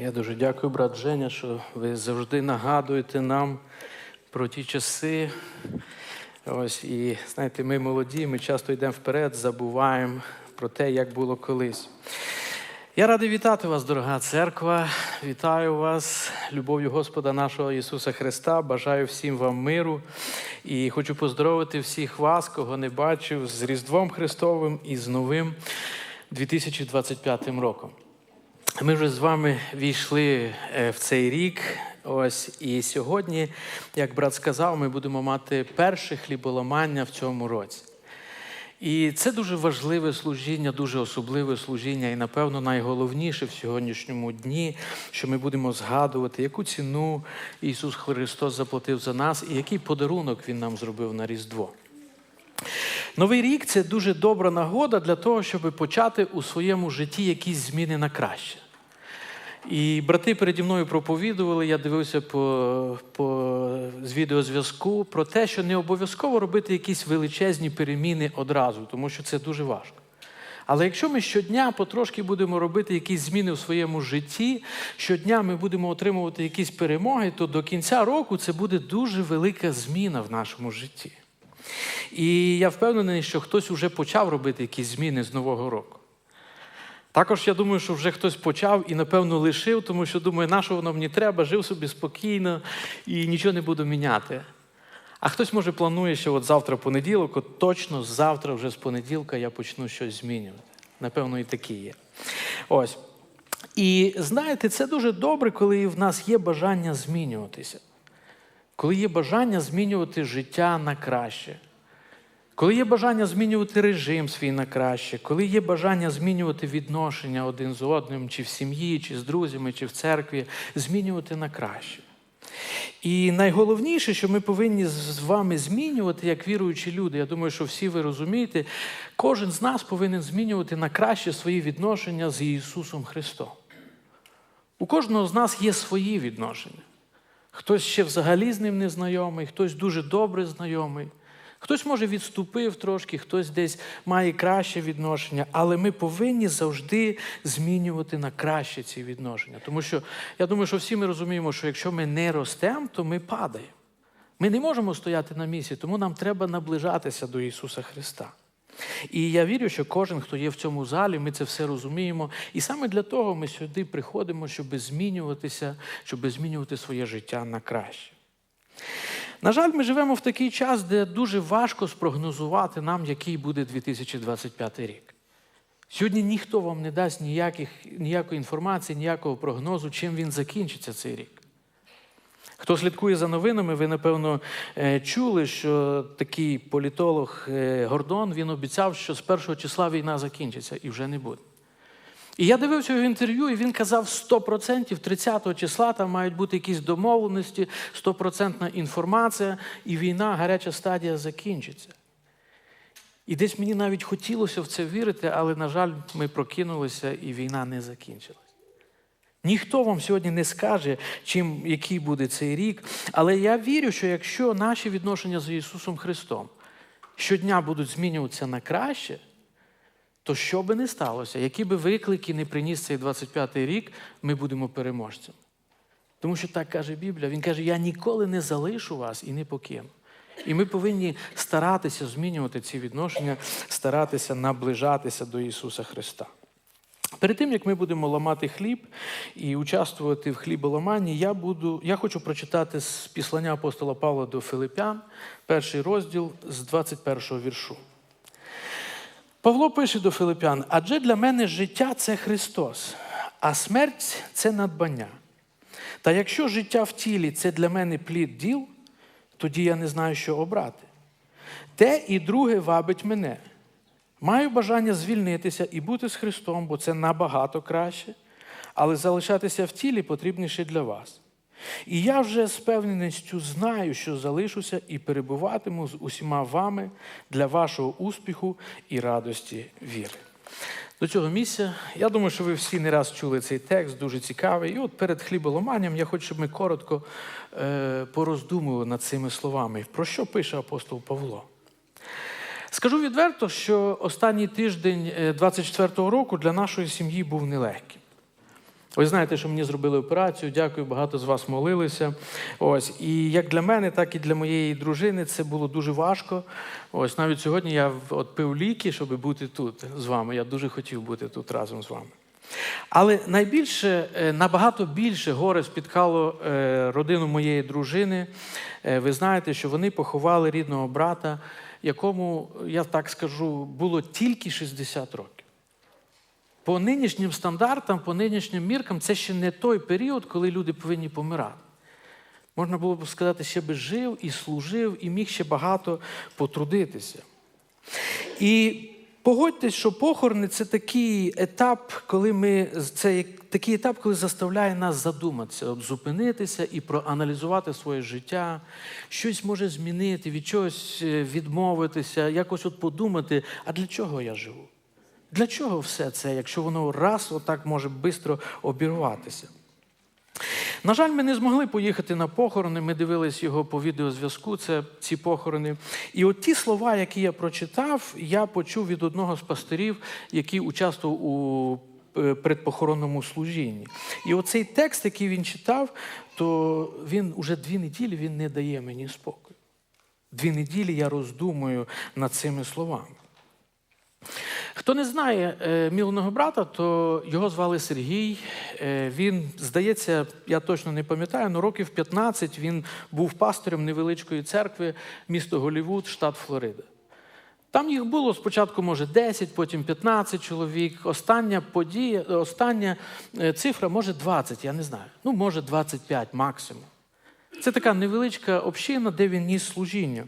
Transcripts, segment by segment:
Я дуже дякую, брат Женя, що ви завжди нагадуєте нам про ті часи. Ось і знаєте, ми молоді, ми часто йдемо вперед, забуваємо про те, як було колись. Я радий вітати вас, дорога церква. Вітаю вас, любов'ю Господа нашого Ісуса Христа. Бажаю всім вам миру. І хочу поздоровити всіх вас, кого не бачив, з Різдвом Христовим і з новим 2025 роком. Ми вже з вами війшли е, в цей рік. Ось і сьогодні, як брат сказав, ми будемо мати перше хліболамання в цьому році. І це дуже важливе служіння, дуже особливе служіння, і, напевно, найголовніше в сьогоднішньому дні, що ми будемо згадувати, яку ціну Ісус Христос заплатив за нас і який подарунок Він нам зробив на Різдво. Новий рік це дуже добра нагода для того, щоб почати у своєму житті якісь зміни на краще. І брати переді мною проповідували, я дивився по, по з відеозв'язку про те, що не обов'язково робити якісь величезні переміни одразу, тому що це дуже важко. Але якщо ми щодня потрошки будемо робити якісь зміни в своєму житті, щодня ми будемо отримувати якісь перемоги, то до кінця року це буде дуже велика зміна в нашому житті. І я впевнений, що хтось вже почав робити якісь зміни з Нового року. Також я думаю, що вже хтось почав і, напевно, лишив, тому що думає, на що воно мені треба, жив собі спокійно і нічого не буду міняти. А хтось, може, планує, що от завтра понеділок, от точно завтра, вже з понеділка, я почну щось змінювати. Напевно, і такі є. Ось. І знаєте, це дуже добре, коли в нас є бажання змінюватися, коли є бажання змінювати життя на краще. Коли є бажання змінювати режим свій на краще, коли є бажання змінювати відношення один з одним, чи в сім'ї, чи з друзями, чи в церкві, змінювати на краще. І найголовніше, що ми повинні з вами змінювати, як віруючі люди, я думаю, що всі ви розумієте, кожен з нас повинен змінювати на краще свої відношення з Ісусом Христом. У кожного з нас є свої відношення. Хтось ще взагалі з ним не знайомий, хтось дуже добре знайомий. Хтось, може, відступив трошки, хтось десь має краще відношення, але ми повинні завжди змінювати на краще ці відношення. Тому що я думаю, що всі ми розуміємо, що якщо ми не ростемо, то ми падаємо. Ми не можемо стояти на місці, тому нам треба наближатися до Ісуса Христа. І я вірю, що кожен, хто є в цьому залі, ми це все розуміємо. І саме для того ми сюди приходимо, щоб змінюватися, щоб змінювати своє життя на краще. На жаль, ми живемо в такий час, де дуже важко спрогнозувати нам, який буде 2025 рік. Сьогодні ніхто вам не дасть ніяких, ніякої інформації, ніякого прогнозу, чим він закінчиться цей рік. Хто слідкує за новинами, ви, напевно, е, чули, що такий політолог е, Гордон він обіцяв, що з першого числа війна закінчиться і вже не буде. І я дивився його інтерв'ю, і він казав 100%, 30 числа там мають бути якісь домовленості, 100% інформація, і війна, гаряча стадія закінчиться. І десь мені навіть хотілося в це вірити, але, на жаль, ми прокинулися, і війна не закінчилась. Ніхто вам сьогодні не скаже, чим, який буде цей рік. Але я вірю, що якщо наші відношення з Ісусом Христом щодня будуть змінюватися на краще, то що би не сталося, які би виклики не приніс цей 25-й рік, ми будемо переможцями. Тому що так каже Біблія, Він каже, я ніколи не залишу вас і не покину. І ми повинні старатися змінювати ці відношення, старатися наближатися до Ісуса Христа. Перед тим, як ми будемо ламати хліб і участвувати в хліболаманні, я буду, я хочу прочитати з післання апостола Павла до Филипян, перший розділ з 21 го віршу. Павло пише до Филипян: адже для мене життя це Христос, а смерть це надбання. Та якщо життя в тілі це для мене плід діл, тоді я не знаю, що обрати. Те і друге вабить мене. Маю бажання звільнитися і бути з Христом, бо це набагато краще, але залишатися в тілі потрібніше для вас. І я вже з певненістю знаю, що залишуся і перебуватиму з усіма вами для вашого успіху і радості віри. До цього місця, я думаю, що ви всі не раз чули цей текст, дуже цікавий. І от перед хліболоманням я хочу, щоб ми коротко е, пороздумували над цими словами. Про що пише апостол Павло? Скажу відверто, що останній тиждень 24-го року для нашої сім'ї був нелегким. Ви знаєте, що мені зробили операцію. Дякую, багато з вас молилися. Ось і як для мене, так і для моєї дружини це було дуже важко. Ось навіть сьогодні я от пив ліки, щоб бути тут з вами. Я дуже хотів бути тут разом з вами. Але найбільше, е, набагато більше горе спіткало е, родину моєї дружини. Е, Ви знаєте, що вони поховали рідного брата, якому, я так скажу, було тільки 60 років. По нинішнім стандартам, по нинішнім міркам, це ще не той період, коли люди повинні помирати. Можна було б сказати, ще би жив і служив, і міг ще багато потрудитися. І погодьтесь, що похорони це такий етап, коли ми це такий етап, коли заставляє нас задуматися, зупинитися і проаналізувати своє життя, щось може змінити, від чогось е, відмовитися, якось от подумати, а для чого я живу? Для чого все це, якщо воно раз отак може швидко обірватися? На жаль, ми не змогли поїхати на похорони. Ми дивились його по відеозв'язку. Це ці похорони. І от ті слова, які я прочитав, я почув від одного з пастирів, який участвував у е, предпохоронному служінні. І оцей текст, який він читав, то він уже дві неділі він не дає мені спокою. Дві неділі я роздумую над цими словами. Хто не знає е, мілого брата, то його звали Сергій. Е, Він, здається, я точно не пам'ятаю, але років 15 він був пастором невеличкої церкви, місто Голівуд, штат Флорида. Там їх було спочатку, може, 10, потім 15 чоловік. Остання подія, остання е, цифра, може, 20, я не знаю. Ну, може, 25 максимум. Це така невеличка община, де він ніс служіння.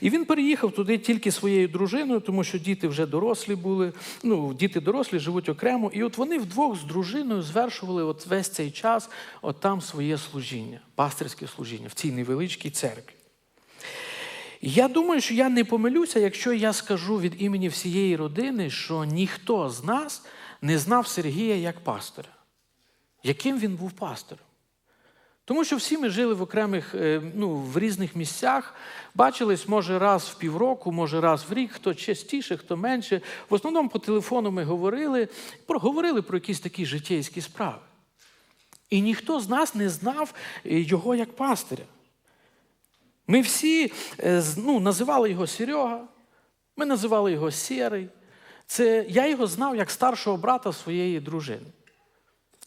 І він переїхав туди тільки своєю дружиною, тому що діти вже дорослі були. Ну, діти дорослі живуть окремо. І от вони вдвох з дружиною звершували от весь цей час от там своє служіння, пастирське служіння в цій невеличкій церкві. Я думаю, що я не помилюся, якщо я скажу від імені всієї родини, що ніхто з нас не знав Сергія як пастора. Яким він був пастором? Тому що всі ми жили в окремих, е, ну, в різних місцях, бачились, може, раз в півроку, може, раз в рік, хто частіше, хто менше. В основному по телефону ми говорили, говорили про якісь такі життєйські справи. І ніхто з нас не знав е, його як пастиря. Ми всі е, ну, називали його Серега, ми називали його Сєрий. Це, я його знав як старшого брата своєї дружини.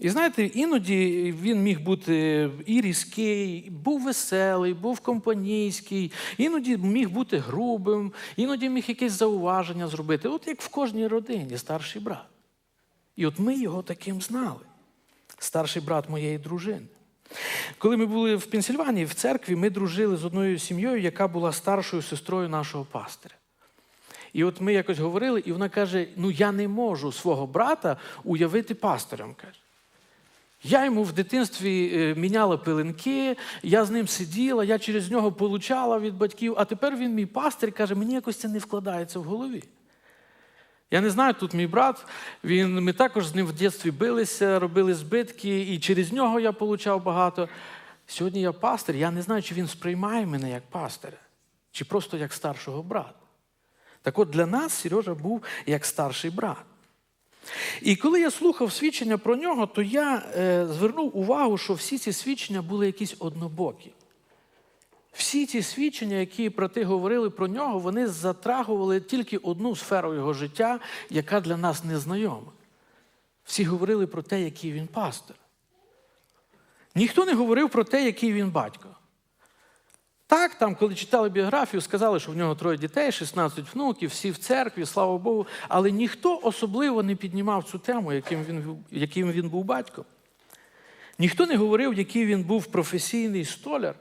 І знаєте, іноді він міг бути і різкий, був веселий, був компанійський, іноді міг бути грубим, іноді міг якесь зауваження зробити. От як в кожній родині старший брат. І от ми його таким знали. Старший брат моєї дружини. Коли ми були в Пенсільванії, в церкві, ми дружили з одною сім'єю, яка була старшою сестрою нашого пастиря. І от ми якось говорили, і вона каже: ну я не можу свого брата уявити пастором. каже. Я йому в дитинстві е, міняла пеленки, я з ним сиділа, я через нього получала від батьків, а тепер він мій пастир каже, мені якось це не вкладається в голові. Я не знаю, тут мій брат, він, ми також з ним в дитинстві билися, робили збитки, і через нього я получав багато. Сьогодні я пастир, я не знаю, чи він сприймає мене як пастиря, чи просто як старшого брата. Так от для нас Сережа був як старший брат. І коли я слухав свідчення про нього, то я е, звернув увагу, що всі ці свідчення були якісь однобокі. Всі ці свідчення, які брати говорили про нього, вони затрагували тільки одну сферу його життя, яка для нас незнайома. Всі говорили про те, який він пастор. Ніхто не говорив про те, який він батько. Так, там, коли читали біографію, сказали, що в нього троє дітей, 16 внуків, всі в церкві, слава Богу. Але ніхто особливо не піднімав цю тему, яким він, яким він був батьком. Ніхто не говорив, який він був професійний столяр.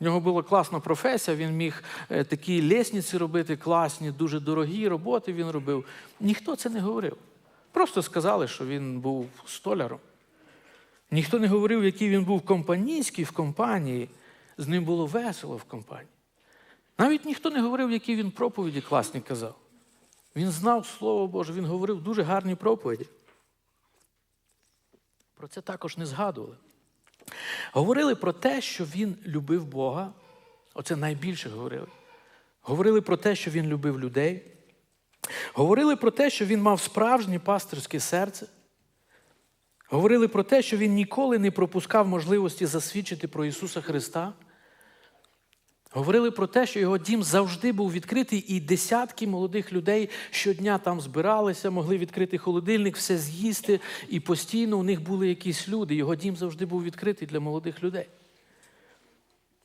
У нього була класна професія, він міг е, такі лісниці робити класні, дуже дорогі роботи він робив. Ніхто це не говорив. Просто сказали, що він був столяром. Ніхто не говорив, який він був компанійський в компанії. З ним було весело в компанії. Навіть ніхто не говорив, які він проповіді класні казав. Він знав Слово Боже, він говорив дуже гарні проповіді. Про це також не згадували. Говорили про те, що він любив Бога. Оце найбільше говорили. Говорили про те, що він любив людей. Говорили про те, що він мав справжнє пастирське серце. Говорили про те, що він ніколи не пропускав можливості засвідчити про Ісуса Христа. Говорили про те, що його дім завжди був відкритий, і десятки молодих людей щодня там збиралися, могли відкрити холодильник, все з'їсти, і постійно у них були якісь люди. Його дім завжди був відкритий для молодих людей.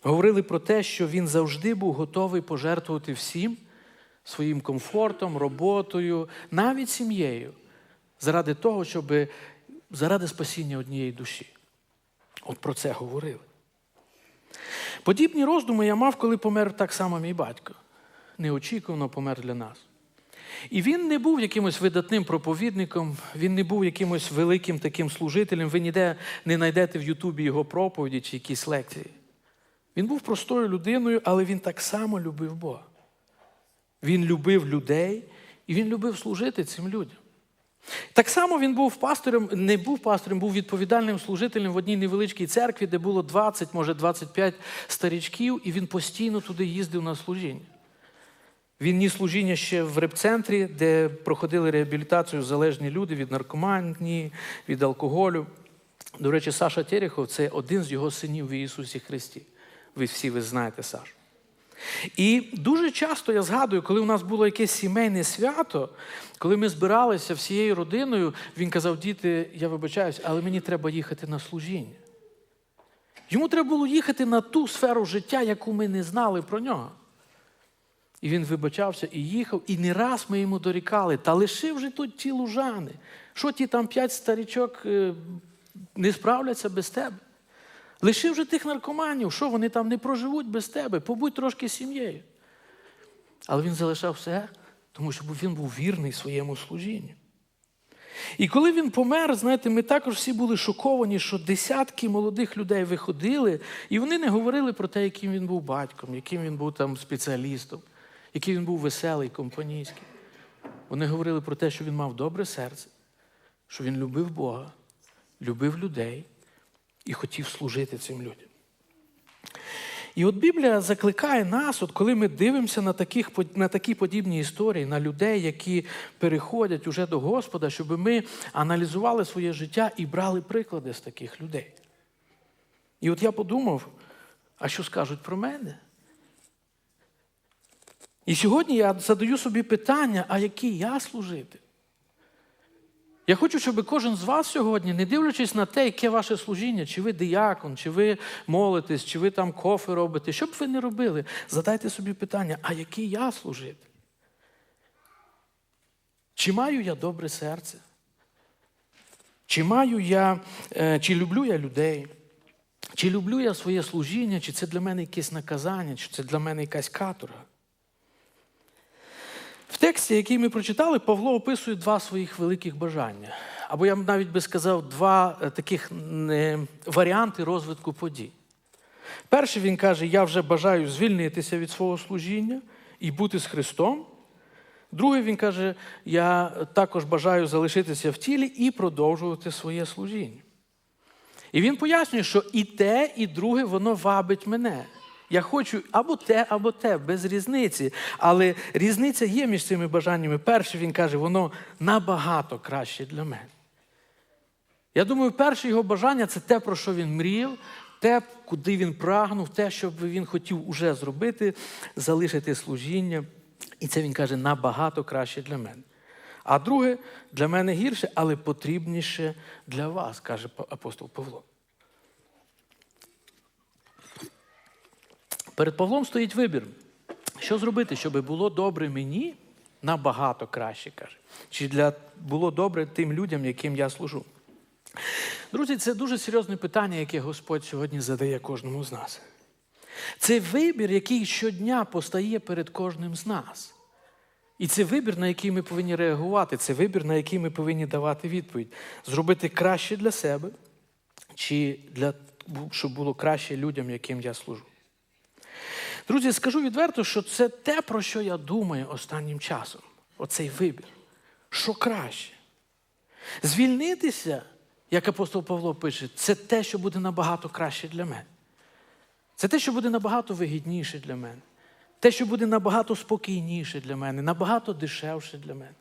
Говорили про те, що він завжди був готовий пожертвувати всім своїм комфортом, роботою, навіть сім'єю, заради того, щоб заради спасіння однієї душі. От про це говорили. Подібні роздуми я мав, коли помер так само мій батько. Неочікувано помер для нас. І він не був якимось видатним проповідником, він не був якимось великим таким служителем. Ви ніде не знайдете в Ютубі його проповіді чи якісь лекції. Він був простою людиною, але він так само любив Бога. Він любив людей і він любив служити цим людям. Так само він був пастором, не був пастором, був відповідальним служителем в одній невеличкій церкві, де було 20, може 25 старічків, і він постійно туди їздив на служіння. Він ніс служіння ще в репцентрі, де проходили реабілітацію залежні люди від наркоманії, від алкоголю. До речі, Саша Терехов це один з його синів в Ісусі Христі. Ви всі ви знаєте Сашу. І дуже часто я згадую, коли у нас було якесь сімейне свято, коли ми збиралися всією родиною, він казав: діти, я вибачаюсь, але мені треба їхати на служіння. Йому треба було їхати на ту сферу життя, яку ми не знали про нього. І він вибачався і їхав, і не раз ми йому дорікали, та лишив же тут ті лужани. Що ті там п'ять старічок е, не справляться без тебе? Лишив же тих наркоманів, що вони там не проживуть без тебе, побудь трошки сім'єю. Але він залишав все, тому що він був вірний своєму служінню. І коли він помер, знаєте, ми також всі були шоковані, що десятки молодих людей виходили, і вони не говорили про те, яким він був батьком, яким він був там спеціалістом, який він був веселий, компанійський. Вони говорили про те, що він мав добре серце, що він любив Бога, любив людей і хотів служити цим людям. І от Біблія закликає нас, от коли ми дивимося на таких, на такі подібні історії, на людей, які переходять уже до Господа, щоб ми аналізували своє життя і брали приклади з таких людей. І от я подумав, а що скажуть про мене? І сьогодні я задаю собі питання, а який я служитель? Я хочу, щоб кожен з вас сьогодні, не дивлячись на те, яке ваше служіння, чи ви диякон, чи ви молитесь, чи ви там кофе робите, що б ви не робили, задайте собі питання, а який я служитель? Чи маю я добре серце? Чи маю я, е, чи люблю я людей? Чи люблю я своє служіння, чи це для мене якесь наказання, чи це для мене якась каторга? В тексті, який ми прочитали, Павло описує два своїх великих бажання. Або я б навіть би сказав, два е, таких варіанти розвитку подій. Перший він каже: Я вже бажаю звільнитися від свого служіння і бути з Христом. Другий він каже, я також бажаю залишитися в тілі і продовжувати своє служіння. І він пояснює, що і те, і друге, воно вабить мене. Я хочу або те, або те, без різниці. Але різниця є між цими бажаннями. Перше, він каже, воно набагато краще для мене. Я думаю, перше його бажання це те, про що він мріяв, те, куди він прагнув, те, що він хотів уже зробити, залишити служіння. І це він каже, набагато краще для мене. А друге, для мене гірше, але потрібніше для вас, каже апостол Павло. Перед Павлом стоїть вибір. Що зробити, щоб було добре мені набагато краще, каже. Чи для було добре тим людям, яким я служу? Друзі, це дуже серйозне питання, яке Господь сьогодні задає кожному з нас. Це вибір, який щодня постає перед кожним з нас. І це вибір, на який ми повинні реагувати, це вибір, на який ми повинні давати відповідь. Зробити краще для себе, чи для, щоб було краще людям, яким я служу. Друзі, скажу відверто, що це те, про що я думаю останнім часом. Оцей вибір. Що краще? Звільнитися, як апостол Павло пише, це те, що буде набагато краще для мене. Це те, що буде набагато вигідніше для мене. Те, що буде набагато спокійніше для мене, набагато дешевше для мене.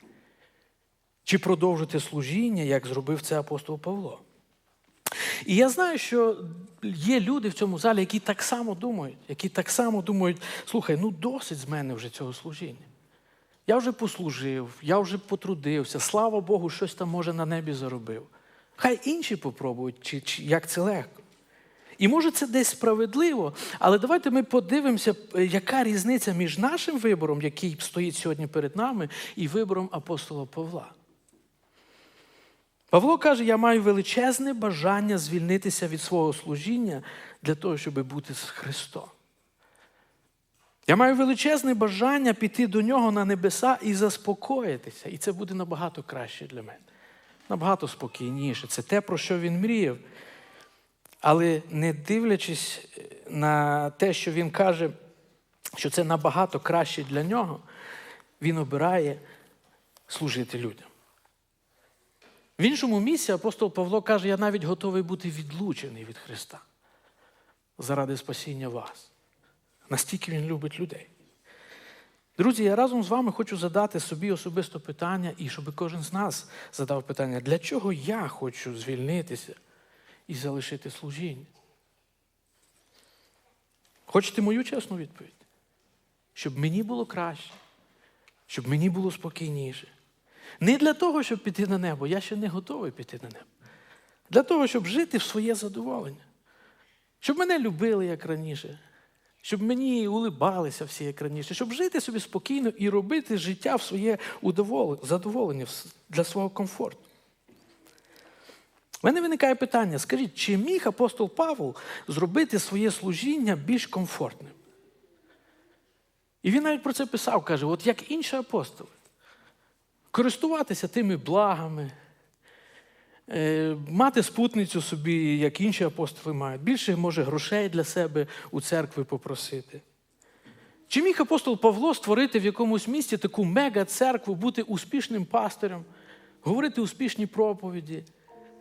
Чи продовжити служіння, як зробив це апостол Павло. І я знаю, що є люди в цьому залі, які так само думають, які так само думають, слухай, ну досить з мене вже цього служіння. Я вже послужив, я вже потрудився, слава Богу, щось там може на небі заробив. Хай інші попробують, чи, чи як це легко. І може це десь справедливо, але давайте ми подивимося, е, яка різниця між нашим вибором, який стоїть сьогодні перед нами, і вибором апостола Павла. Павло каже: я маю величезне бажання звільнитися від свого служіння для того, щоб бути з Христом. Я маю величезне бажання піти до нього на небеса і заспокоїтися. І це буде набагато краще для мене. Набагато спокійніше. Це те, про що він мріяв. Але не дивлячись на те, що він каже, що це набагато краще для нього, він обирає служити людям. В іншому місці апостол Павло каже, я навіть готовий бути відлучений від Христа заради спасіння вас. Настільки він любить людей. Друзі, я разом з вами хочу задати собі особисто питання, і щоб кожен з нас задав питання, для чого я хочу звільнитися і залишити служіння? Хочете мою чесну відповідь? Щоб мені було краще, щоб мені було спокійніше. Не для того, щоб піти на небо, я ще не готовий піти на небо. Для того, щоб жити в своє задоволення. Щоб мене любили, як раніше, щоб мені улибалися всі, як раніше, щоб жити собі спокійно і робити життя в своє задоволення для свого комфорту. У мене виникає питання: скажіть, чи міг апостол Павел зробити своє служіння більш комфортним? І він навіть про це писав, каже: от як інші апостоли, користуватися тими благами, е, мати спутницю собі, як інші апостоли мають, більше може грошей для себе у церкві попросити. Чи міг апостол Павло створити в якомусь місті таку мега-церкву, бути успішним пастирем, говорити успішні проповіді,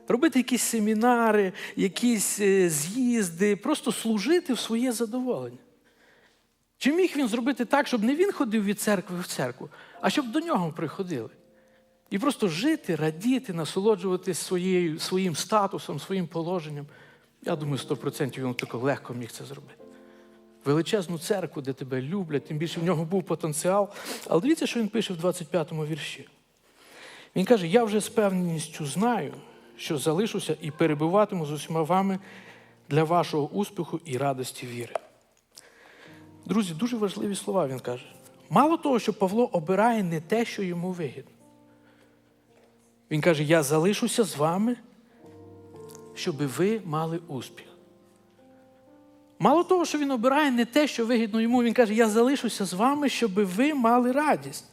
робити якісь семінари, якісь е, з'їзди, просто служити в своє задоволення? Чи міг він зробити так, щоб не він ходив від церкви в церкву, а щоб до нього приходили? І просто жити, радіти, насолоджуватись своєю, своїм статусом, своїм положенням. Я думаю, 100% він тако легко міг це зробити. Величезну церкву, де тебе люблять, тим більше в нього був потенціал. Але дивіться, що він пише в 25-му вірші. Він каже: Я вже з певністю знаю, що залишуся і перебуватиму з усіма вами для вашого успіху і радості віри. Друзі, дуже важливі слова він каже. Мало того, що Павло обирає не те, що йому вигідно. Він каже: Я залишуся з вами, щоб ви мали успіх. Мало того, що він обирає не те, що вигідно йому, він каже, я залишуся з вами, щоб ви мали радість.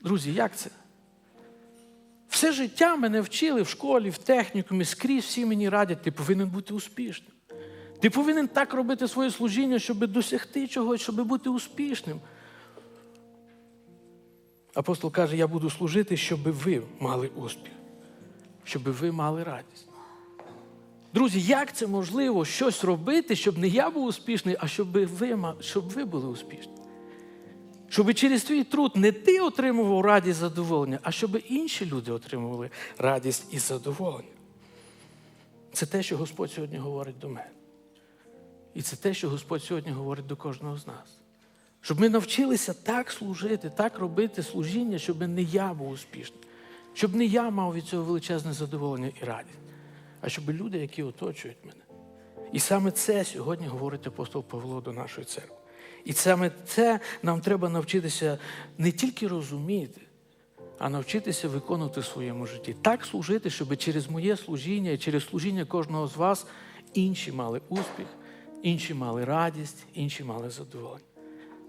Друзі, як це? Все життя мене вчили в школі, в технікумі, скрізь всі мені радять, ти повинен бути успішним. Ти повинен так робити своє служіння, щоб досягти чогось, щоб бути успішним. Апостол каже, я буду служити, щоб ви мали успіх, щоб ви мали радість. Друзі, як це можливо щось робити, щоб не я був успішний, а щоб ви, щоб ви були успішні? Щоб через твій труд не ти отримував радість задоволення, а щоб інші люди отримували радість і задоволення. Це те, що Господь сьогодні говорить до мене. І це те, що Господь сьогодні говорить до кожного з нас. Щоб ми навчилися так служити, так робити служіння, щоб не я був успішним, щоб не я мав від цього величезне задоволення і радість, а щоб люди, які оточують мене. І саме це сьогодні говорить апостол Павло до нашої церкви. І саме це нам треба навчитися не тільки розуміти, а навчитися виконувати в своєму житті. Так служити, щоб через моє служіння через служіння кожного з вас інші мали успіх, інші мали радість, інші мали задоволення.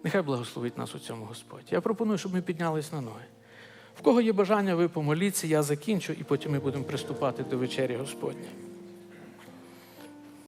Нехай благословить нас у цьому Господь. Я пропоную, щоб ми піднялись на ноги. В кого є бажання, ви помоліться, я закінчу, і потім ми будемо приступати до вечері Господня.